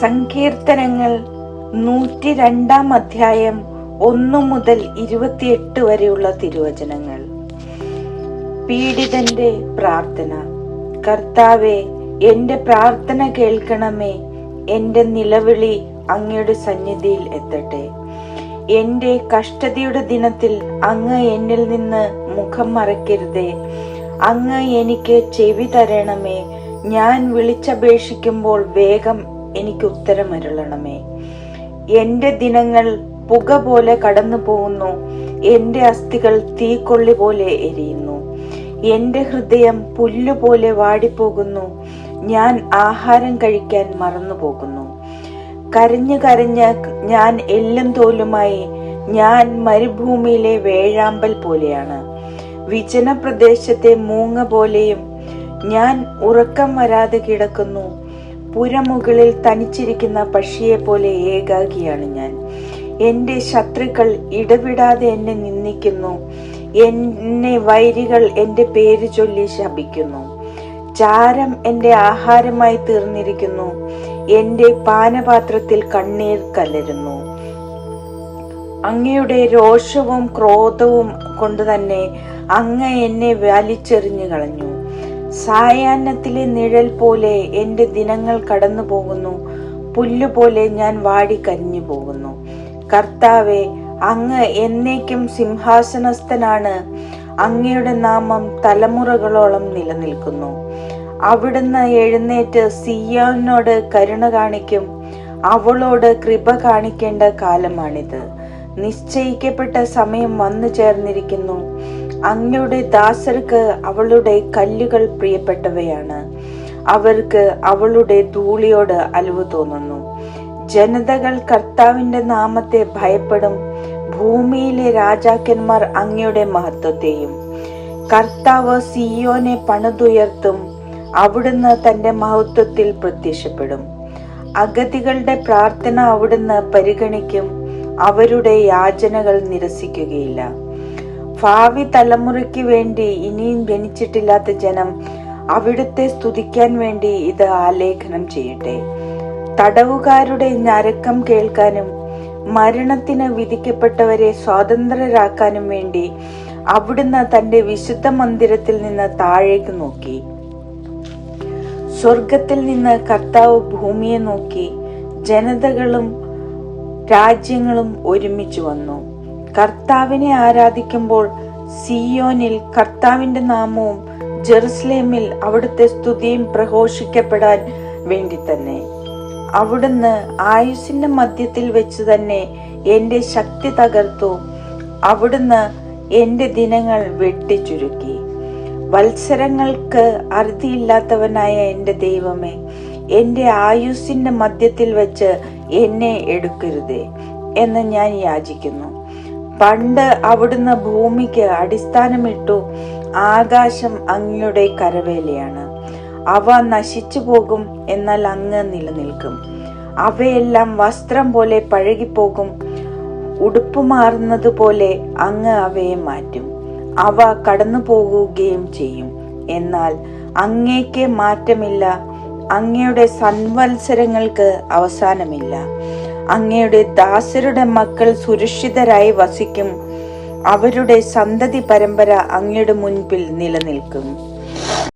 സങ്കീർത്തനങ്ങൾ നൂറ്റി രണ്ടാം അധ്യായം ഒന്നു മുതൽ ഇരുപത്തിയെട്ട് വരെയുള്ള തിരുവചനങ്ങൾ. പീഡിതന്റെ പ്രാർത്ഥന. കർത്താവെ എന്റെ പ്രാർത്ഥന കേൾക്കണമേ. എന്റെ നിലവിളി അങ്ങയുടെ സന്നിധിയിൽ എത്തട്ടെ. എന്റെ കഷ്ടതയുടെ ദിനത്തിൽ അങ്ങ് എന്നിൽ നിന്ന് മുഖം മറയ്ക്കരുതേ. അങ്ങ് എനിക്ക് ചെവി തരണമേ. ഞാൻ വിളിച്ചപേക്ഷിക്കുമ്പോൾ വേഗം എനിക്ക് ഉത്തരമരുളണമേ എന്റെ ദിനങ്ങൾ പുക പോലെ കടന്നു പോകുന്നു. എന്റെ അസ്ഥികൾ തീക്കൊള്ളി പോലെ എരിയുന്നു. എന്റെ ഹൃദയം പുല്ലുപോലെ വാടിപ്പോകുന്നു. ഞാൻ ആഹാരം കഴിക്കാൻ മറന്നുപോകുന്നു. കരഞ്ഞു കരഞ്ഞ് ഞാൻ എല്ലും തോലുമായി ഞാൻ മരുഭൂമിയിലെ വേഴാമ്പൽ പോലെയാണ്. വിജന പ്രദേശത്തെ മൂങ്ങ പോലെയും ഞാൻ ഉറക്കം വരാതെ കിടക്കുന്നു. പുരമുകളിൽ തനിച്ചിരിക്കുന്ന പക്ഷിയെ പോലെ ഏകാകിയാണ് ഞാൻ. എന്റെ ശത്രുക്കൾ ഇടവിടാതെ എന്നെ നിന്ദിക്കുന്നു. എന്നെ വൈരികൾ എന്റെ പേര് ചൊല്ലി ശപിക്കുന്നു. ചാരം എന്റെ ആഹാരമായി തീർന്നിരിക്കുന്നു. എന്റെ പാനപാത്രത്തിൽ കണ്ണീർ കലരുന്നു. അങ്ങയുടെ രോഷവും ക്രോധവും കൊണ്ട് തന്നെ അങ്ങ എന്നെ വലിച്ചെറിഞ്ഞു കളഞ്ഞു സായാഹ്നത്തിലെ നിഴൽ പോലെ എന്റെ ദിനങ്ങൾ കടന്നു പോകുന്നു പുല്ലുപോലെ ഞാൻ വാടി കരിഞ്ഞു പോകുന്നു കർത്താവെ അങ്ങ് എന്നേക്കും സിംഹാസനസ്ഥനാണ്. അങ്ങയുടെ നാമം തലമുറകളോളം നിലനിൽക്കുന്നു. അവിടുന്ന് എഴുന്നേറ്റ് സിയോനോട് കരുണ കാണിക്കും. അവളോട് കൃപ കാണിക്കേണ്ട കാലമാണിത്. നിശ്ചയിക്കപ്പെട്ട സമയം വന്നു ചേർന്നിരിക്കുന്നു അങ്ങയുടെ ദാസർക്ക് അവളുടെ കല്ലുകൾ പ്രിയപ്പെട്ടവയാണ്. അവർക്ക് അവളുടെ ധൂളിയോട് അലിവ് തോന്നുന്നു. ജനതകൾ കർത്താവിന്റെ നാമത്തെ ഭയപ്പെടും. ഭൂമിയിലെ രാജാക്കന്മാർ അങ്ങയുടെ മഹത്വത്തെയും. കർത്താവ് സിയോനെ പണിതുയർത്തും. അവിടുന്ന് തന്റെ മഹത്വത്തിൽ പ്രത്യക്ഷപ്പെടും. അഗതികളുടെ പ്രാർത്ഥന അവിടുന്ന് പരിഗണിക്കും. അവരുടെ യാചനകൾ നിരസിക്കുകയില്ല. ഭാവി തലമുറയ്ക്ക് വേണ്ടി ഇനിയും ജനിച്ചിട്ടില്ലാത്ത ജനം അവിടുത്തെ സ്തുതിക്കാൻ വേണ്ടി ഇത് ആലേഖനം ചെയ്യട്ടെ. തടവുകാരുടെ ഞരക്കം കേൾക്കാനും മരണത്തിന് വിധിക്കപ്പെട്ടവരെ സ്വാതന്ത്ര്യരാക്കാനും വേണ്ടി അവിടുന്ന് തന്റെ വിശുദ്ധ മന്ദിരത്തിൽ നിന്ന് താഴേക്ക് നോക്കി. സ്വർഗത്തിൽ നിന്ന് കർത്താവ് ഭൂമിയെ നോക്കി ജനതകളും രാജ്യങ്ങളും ഒരുമിച്ച് വന്നു. കർത്താവിനെ ആരാധിക്കുമ്പോൾ സിയോനിൽ കർത്താവിന്റെ നാമവും ജെറുസലേമിൽ അവിടുത്തെ സ്തുതിയും പ്രഘോഷിക്കപ്പെടാൻ വേണ്ടി തന്നെ. അവിടുന്ന് ആയുസിന്റെ മധ്യത്തിൽ വെച്ച് തന്നെ എന്റെ ശക്തി തകർത്തു. അവിടുന്ന് എന്റെ ദിനങ്ങൾ വെട്ടിച്ചുരുക്കി. വത്സരങ്ങൾക്ക് അറുതിയില്ലാത്തവനായ എന്റെ ദൈവമേ എന്റെ ആയുസിന്റെ മധ്യത്തിൽ വെച്ച് എന്നെ എടുക്കരുതേ എന്ന് ഞാൻ യാചിക്കുന്നു. പണ്ട് അവിടുന്ന് ഭൂമിക്ക് അടിസ്ഥാനമിട്ടു ആകാശം അങ്ങയുടെ കരവേലയാണ്. അവ നശിച്ചു പോകും എന്നാൽ അങ്ങ് നിലനിൽക്കും. അവയെല്ലാം വസ്ത്രം പോലെ പഴകിപ്പോകും ഉടുപ്പ് മാറുന്നത് പോലെ അങ്ങ് അവയെ മാറ്റും. അവ കടന്നു പോകുകയും ചെയ്യും. എന്നാൽ അങ്ങേക്ക് മാറ്റമില്ല അങ്ങയുടെ സൻവത്സരങ്ങൾക്ക് അവസാനമില്ല. അങ്ങയുടെ ദാസരുടെ മക്കൾ സുരക്ഷിതരായി വസിക്കും. അവരുടെ സന്തതി പരമ്പര അങ്ങയുടെ മുൻപിൽ നിലനിൽക്കും.